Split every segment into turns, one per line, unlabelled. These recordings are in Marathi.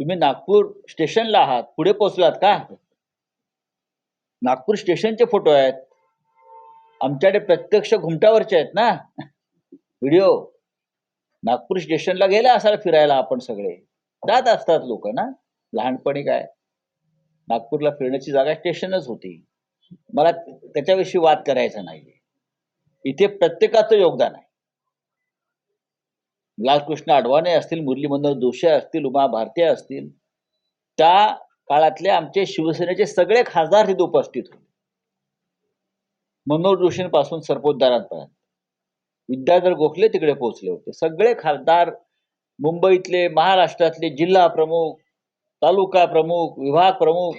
तुम्ही नागपूर स्टेशनला आहात. पुढे पोहोचलात का? नागपूर स्टेशनचे फोटो आहेत. आमच्याकडे प्रत्यक्ष घुमटावरचे आहेत ना? व्हिडिओ. नागपूर स्टेशनला गेला असाल फिरायला आपण सगळे. जात असतात लोक ना? लहानपणी काय? नागपूरला फिरण्याची जागा स्टेशनच होती. मला त्याच्याविषयी वाद करायचा नाहीये. इथे प्रत्येकाचं योगदान आहे. लालकृष्ण अडवाणी असतील मुरली मनोहर जोशी असतील उमा भारती असतील त्या काळातले आमचे शिवसेनेचे सगळे खासदार तिथे उपस्थित होते. मनोहर जोशींपासून सरपोतदारांपर्यंत. विद्याधर गोखले तिकडे पोहोचले होते. सगळे खासदार मुंबईतले महाराष्ट्रातले जिल्हा प्रमुख तालुका प्रमुख विभाग प्रमुख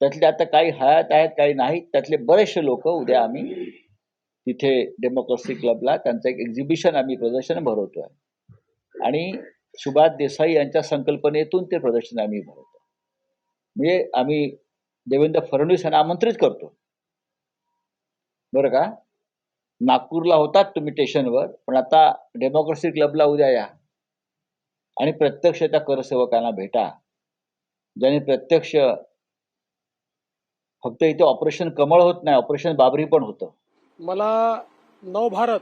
त्यातले आता काही हयात आहेत काही नाहीत त्यातले बरेचसे लोक उद्या आम्ही तिथे डेमोक्रेसी क्लबला त्यांचं एक एक्झिबिशन आम्ही प्रदर्शन भरवतोय. आणि सुभाष देसाई यांच्या संकल्पनेतून ते प्रदर्शन आम्ही भरवतो म्हणजे आम्ही देवेंद्र फडणवीस यांना आमंत्रित करतो. बरं का? नागपूरला होतात तुम्ही स्टेशनवर पण आता डेमोक्रेसी क्लबला उद्या या. आणि प्रत्यक्ष त्या करसेवकांना भेटा. ज्याने प्रत्यक्ष फक्त इथे ऑपरेशन कमळ होत नाही ऑपरेशन बाबरी पण होतं.
मला नवभारत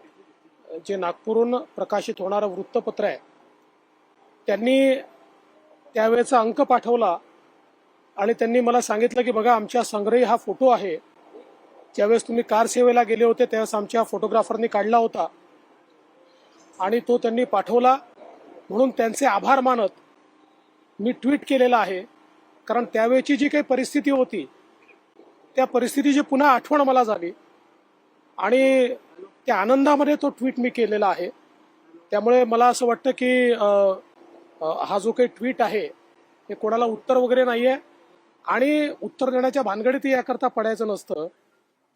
जे नागपूरहून प्रकाशित होणारं वृत्तपत्र आहे त्यांनी त्यावेळेचा अंक पाठवला आणि त्यांनी मला सांगितलं की बघा आमच्या संग्रही हा फोटो आहे. ज्यावेळेस तुम्ही कार सेवेला गेले होते त्यावेळेस आमच्या फोटोग्राफरनी काढला होता. आणि तो त्यांनी पाठवला. म्हणून त्यांचे आभार मानत मी ट्विट केलेला आहे. कारण त्यावेळची जी काही परिस्थिती होती त्या परिस्थितीची पुन्हा आठवण मला झाली. आणि त्या आनंदामध्ये तो ट्विट मी केलेला आहे. त्यामुळे मला असं वाटतं की हा जो काही ट्विट आहे हे कोणाला उत्तर वगैरे नाही आहे आणि उत्तर देण्याच्या भानगडीत याकरता पडायचं नसतं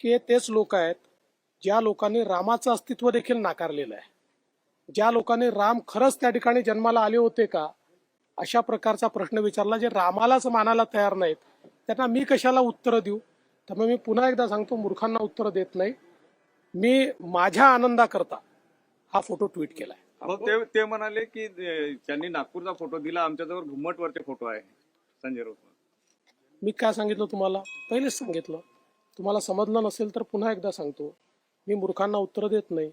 की हे तेच लोक आहेत ज्या लोकांनी रामाचं अस्तित्व देखील नाकारलेलं आहे. ज्या लोकांनी राम खरंच त्या ठिकाणी जन्माला आले होते का अशा प्रकारचा प्रश्न विचारला जे रामालाच मानायला तयार नाहीत. त्यांना मी कशाला उत्तरं देऊ? त्यामुळे मी पुन्हा एकदा सांगतो मूर्खांना उत्तरं देत नाही. मी माझ्या आनंदाकरता हा फोटो ट्विट केलाय.
हो ते ते म्हणाले की अं, त्यांनी नागपूरचा फोटो दिला आमच्याजवळ घुम्मटवरचे फोटो आहे संजय राऊत.
मी काय सांगितलं तुम्हाला? पहिलेच सांगितलं. तुम्हाला समजलं नसेल तर पुन्हा एकदा सांगतो. मी मूर्खांना उत्तरं देत नाही.